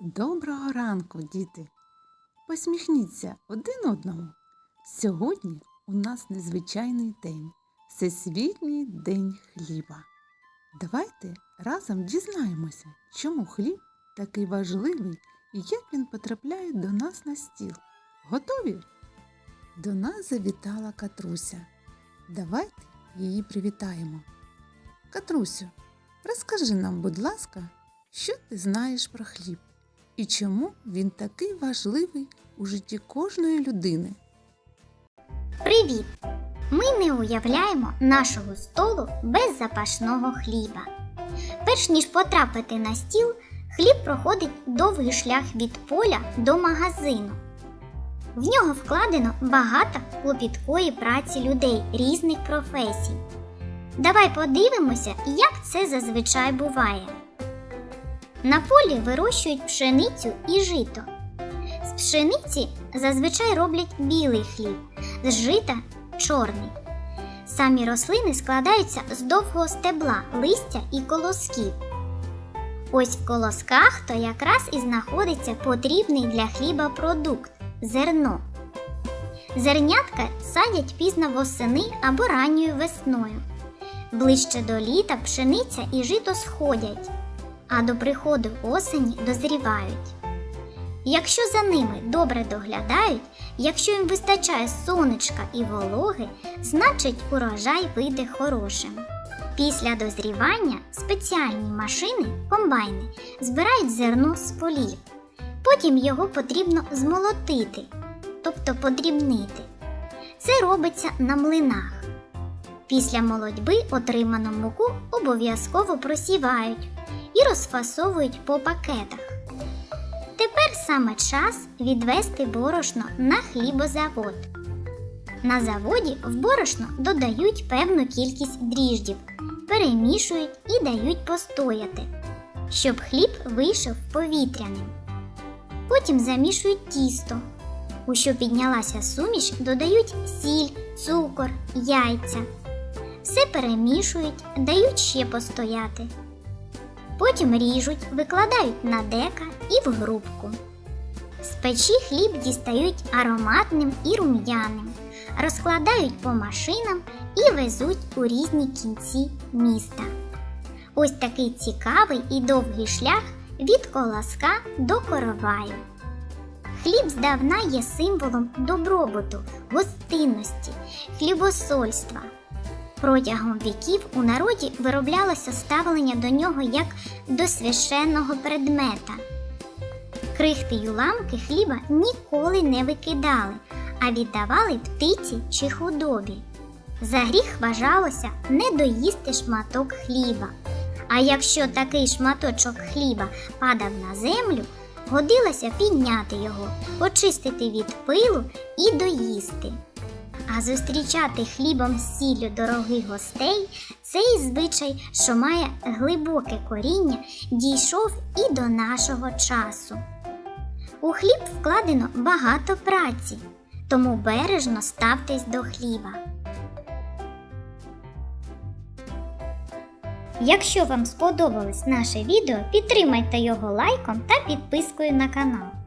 Доброго ранку, діти! Посміхніться один одному. Сьогодні у нас незвичайний день Всесвітній день хліба. Давайте разом дізнаємося, чому хліб такий важливий і як він потрапляє до нас на стіл. Готові? До нас завітала Катруся. Давайте її привітаємо. Катрусю, розкажи нам, будь ласка, що ти знаєш про хліб і чому він такий важливий у житті кожної людини. Привіт! Ми не уявляємо нашого столу без запашного хліба. Перш ніж потрапити на стіл, хліб проходить довгий шлях від поля до магазину. В нього вкладено багато клопіткої праці людей різних професій. Давай подивимося, як це зазвичай буває. На полі вирощують пшеницю і жито. З пшениці зазвичай роблять білий хліб, з жита чорний. Самі рослини складаються з довгого стебла, листя і колосків. Ось в колосках то якраз і знаходиться потрібний для хліба продукт зерно. Зернятка садять пізно восени або ранньою весною. Ближче до літа пшениця і жито сходять, а до приходу осені дозрівають. Якщо за ними добре доглядають, якщо їм вистачає сонечка і вологи, значить урожай вийде хорошим. Після дозрівання спеціальні машини, комбайни, збирають зерно з полів. Потім його потрібно змолотити, тобто подрібнити. Це робиться на млинах. Після молодьби отриману муку обов'язково просівають і розфасовують по пакетах. Тепер саме час відвести борошно на хлібозавод. На заводі в борошно додають певну кількість дріждів, перемішують і дають постояти, щоб хліб вийшов повітряним. Потім замішують тісто. У що піднялася суміш, додають сіль, цукор, яйця. Все перемішують, дають ще постояти. Потім ріжуть, викладають на дека і в грубку. З печі хліб дістають ароматним і рум'яним, розкладають по машинам і везуть у різні кінці міста. Ось такий цікавий і довгий шлях від колоска до короваю. Хліб здавна є символом добробуту, гостинності, хлібосольства. Протягом віків у народі вироблялося ставлення до нього як до священного предмета. Крихти й уламки хліба ніколи не викидали, а віддавали птиці чи худобі. За гріх вважалося не доїсти шматок хліба. А якщо такий шматочок хліба падав на землю, годилося підняти його, очистити від пилу і доїсти. А зустрічати хлібом з сіллю дорогих гостей цей звичай, що має глибоке коріння, дійшов і до нашого часу. У хліб вкладено багато праці, тому бережно ставтесь до хліба. Якщо вам сподобалось наше відео, підтримайте його лайком та підпискою на канал.